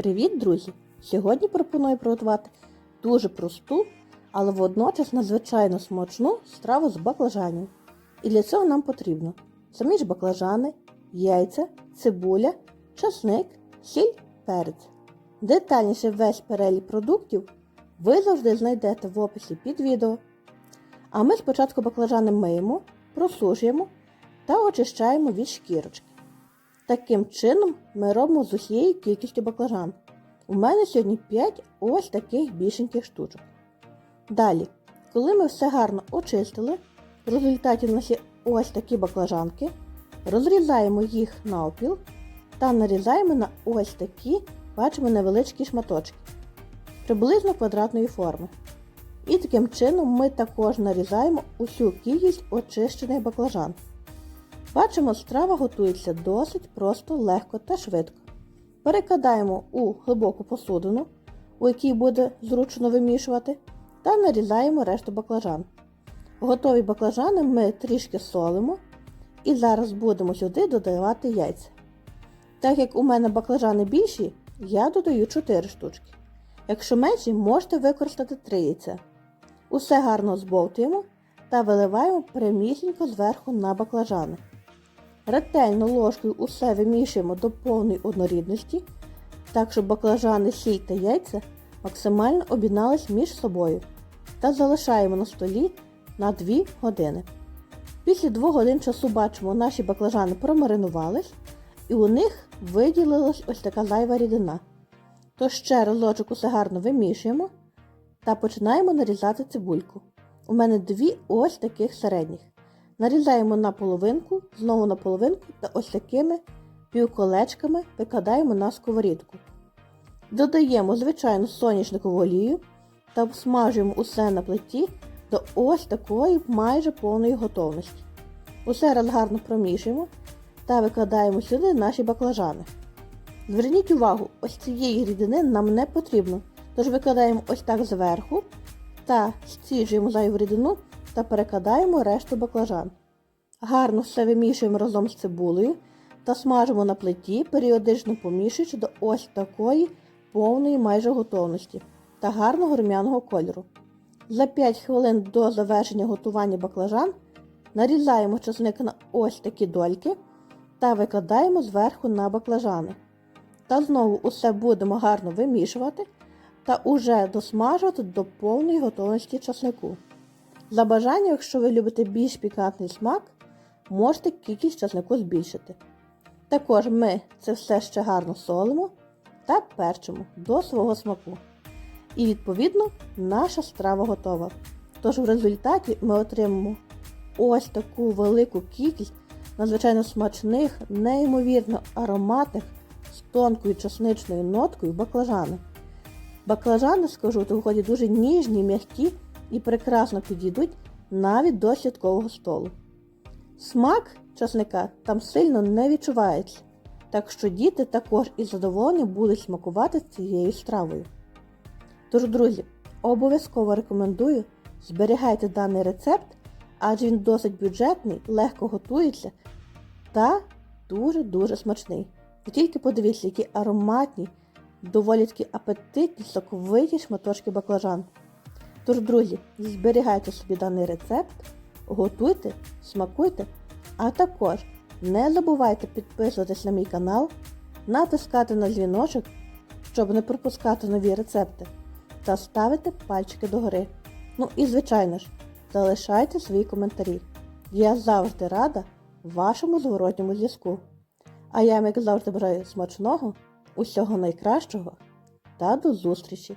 Привіт, друзі! Сьогодні пропоную приготувати дуже просту, але водночас надзвичайно смачну страву з баклажанів. І для цього нам потрібно самі ж баклажани, яйця, цибуля, часник, сіль, перець. Детальніше весь перелік продуктів ви завжди знайдете в описі під відео. А ми спочатку баклажани миємо, просушуємо та очищаємо від шкірочки. Таким чином ми робимо з усією кількістю баклажан. У мене сьогодні 5 ось таких більшеньких штучок. Далі, коли ми все гарно очистили, в результаті у нас є ось такі баклажанки, розрізаємо їх на опіл та нарізаємо на ось такі, бачимо, невеличкі шматочки, приблизно квадратної форми. І таким чином ми також нарізаємо усю кількість очищених баклажан. Бачимо, страва готується досить просто, легко та швидко. Перекладаємо у глибоку посудину, у якій буде зручно вимішувати, та нарізаємо решту баклажан. Готові баклажани ми трішки солимо і зараз будемо сюди додавати яйця. Так як у мене баклажани більші, я додаю 4 штучки. Якщо менші, можете використати 3 яйця. Усе гарно збовтуємо та виливаємо прямісінько зверху на баклажани. Ретельно ложкою усе вимішуємо до повної однорідності, так щоб баклажани, сіль та яйця максимально об'єднались між собою та залишаємо на столі на 2 години. Після 2 годин часу бачимо, наші баклажани промаринувались і у них виділилась ось така зайва рідина. То ще разочок усе гарно вимішуємо та починаємо нарізати цибульку. У мене дві ось таких середніх. Нарізаємо на половинку, знову на половинку та ось такими півколечками викладаємо на сковорідку. Додаємо звичайну соняшникову олію та обсмажуємо усе на плиті до ось такої майже повної готовності. Усе раз гарно промішуємо та викладаємо сюди наші баклажани. Зверніть увагу, ось цієї рідини нам не потрібно, тож викладаємо ось так зверху та стіжуємо зайву рідину та перекладаємо решту баклажан. Гарно все вимішуємо разом з цибулею та смажимо на плиті, періодично помішуючи до ось такої повної майже готовності та гарного рум'яного кольору. За 5 хвилин до завершення готування баклажан нарізаємо часник на ось такі дольки та викладаємо зверху на баклажани. Та знову усе будемо гарно вимішувати та уже досмажувати до повної готовності часнику. За бажанням, якщо ви любите більш пікантний смак, можете кількість часнику збільшити. Також ми це все ще гарно солимо та перчимо до свого смаку. І відповідно наша страва готова. Тож в результаті ми отримаємо ось таку велику кількість надзвичайно смачних, неймовірно ароматних з тонкою часничною ноткою баклажани. Баклажани, скажу, то виходять дуже ніжні, м'які і прекрасно підійдуть навіть до святкового столу. Смак часника там сильно не відчувається, так що діти також із задоволенням будуть смакувати цією стравою. Тож, друзі, обов'язково рекомендую зберігайте даний рецепт, адже він досить бюджетний, легко готується та дуже-дуже смачний. Ви тільки подивіться, які ароматні, доволі такі апетитні, соковиті шматочки баклажан. Тож, друзі, зберігайте собі даний рецепт, готуйте, смакуйте, а також не забувайте підписуватись на мій канал, натискати на дзвіночок, щоб не пропускати нові рецепти, та ставити пальчики догори. Ну і, звичайно ж, залишайте свої коментарі. Я завжди рада вашому зворотньому зв'язку. А я, як завжди, бажаю смачного, усього найкращого та до зустрічі!